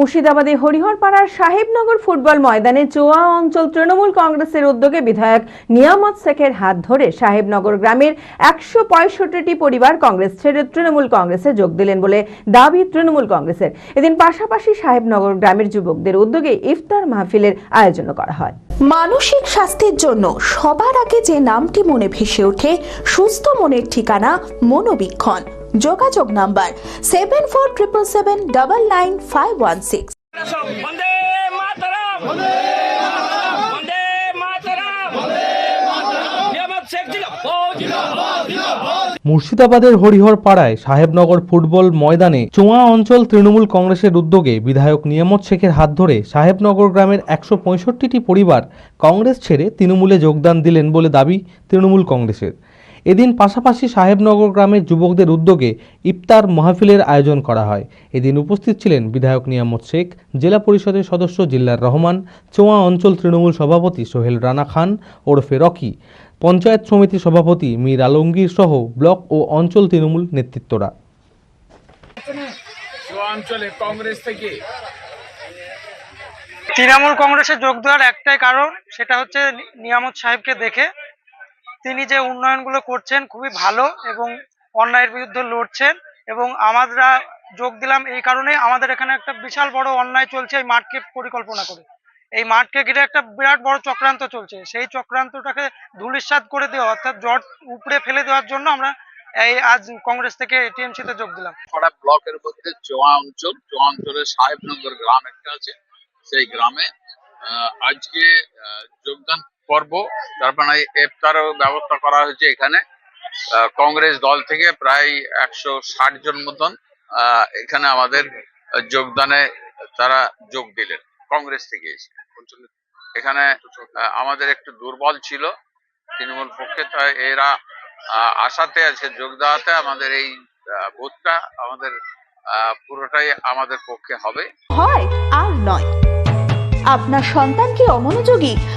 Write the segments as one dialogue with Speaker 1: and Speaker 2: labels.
Speaker 1: মুর্শিদাবাদে হরিহরপাড়ার সাহেবনগর ফুটবল ময়দানে চোয়া অঞ্চল তৃণমূল কংগ্রেসের উদ্যোগে বিধায়ক নিয়ামত শেখের হাত ধরে সাহেবনগর গ্রামের একশো পঁয়ষট্টিটি পরিবার কংগ্রেস ছেড়ে তৃণমূল কংগ্রেসে যোগ দিলেন বলে দাবি তৃণমূল কংগ্রেসের। এদিন পাশাপাশি সাহেবনগর গ্রামের যুবকদের উদ্যোগে ইফতার মাহফিলের আয়োজন করা হয়।
Speaker 2: মানসিক স্বাস্থ্যের জন্য সবার আগে যে নামটি মনে ভেসে ওঠে, সুস্থ মনের ঠিকানা মনোবীক্ষণ। যোগাযোগ number seven four triple seven double nine five one six.
Speaker 3: মুর্শিদাবাদের হরিহর পাড়ায় সাহেবনগর ফুটবল ময়দানে চোয়া অঞ্চল তৃণমূল কংগ্রেসের উদ্যোগে বিধায়ক নিয়ামত শেখের হাত ধরে সাহেবনগর গ্রামের একশো পঁয়ষট্টিটি পরিবার কংগ্রেস ছেড়ে তৃণমূলে যোগদান দিলেন বলে দাবি তৃণমূল কংগ্রেসের। এদিন পাশাপাশি সাহেবনগর গ্রামের যুবকদের উদ্যোগে ইফতার মাহফিলের আয়োজন করা হয়। এদিন উপস্থিত ছিলেন বিধায়ক নিয়ামত শেখ জেলা পরিষদের সদস্য জিল্লার রহমান চোয়া অঞ্চল তৃণমূল সভাপতি সোহেল রানা খান ওরফে রকি পঞ্চায়েত সমিতি সভাপতি মীর আলমগীর সহ ব্লক ও অঞ্চল তৃণমূল নেতৃত্বরা।
Speaker 4: অঞ্চলে কংগ্রেস থেকে
Speaker 5: তৃণমূল কংগ্রেসে যোগ দেওয়ার একটাই কারণ সেটা হচ্ছে নিয়ামত সাহেবকে দেখে তিনি যে উন্নয়নগুলো করছেন খুবই ভালো এবং অন্যায়ের বিরুদ্ধে লড়ছেন এবং আমরা যোগ দিলাম এই কারণে আমাদের এখানে একটা বিশাল বড় অন্যায় চলছে এই মাঠকে পরিকল্পনা করে। এই মাঠকে ঘিরে একটা বিরাট বড় চক্রান্ত চলছে। সেই চক্রান্তটাকে ধূলিসাৎ করে দেওয়া অর্থাৎ জট উপড়ে ফেলে দেওয়ার জন্য আমরা এই আজ কংগ্রেস থেকে টিএমসি তে যোগ দিলাম।
Speaker 6: পাড়া ব্লকের মধ্যে চোয়া অঞ্চল চোয়া অঞ্চলের সাহেবনগর গ্রাম একটা আছে। সেই গ্রামে আজকে যোগদান পর্ব তারপরে ইফতারও ব্যবস্থা করা হয়েছে এখানে। কংগ্রেস দল থেকে প্রায় একশো ষাট জন মতন এখানে আমাদের যোগদানে তারা যোগ দিলেন। কংগ্রেস থেকে এসে। এখানে আমাদের একটু দুর্বল ছিল তৃণমূল পক্ষে এরা আশাতে আজকে যোগ দেওয়াতে আমাদের এই ভোটটা আমাদের পুরোটাই আমাদের পক্ষে হবে।
Speaker 2: হয় আর নয়। আপনার সন্তান কি অমনোযোগী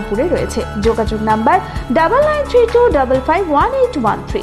Speaker 2: ইসলামপুরে রয়েছে। যোগাযোগ number double nine three two double five one eight one three.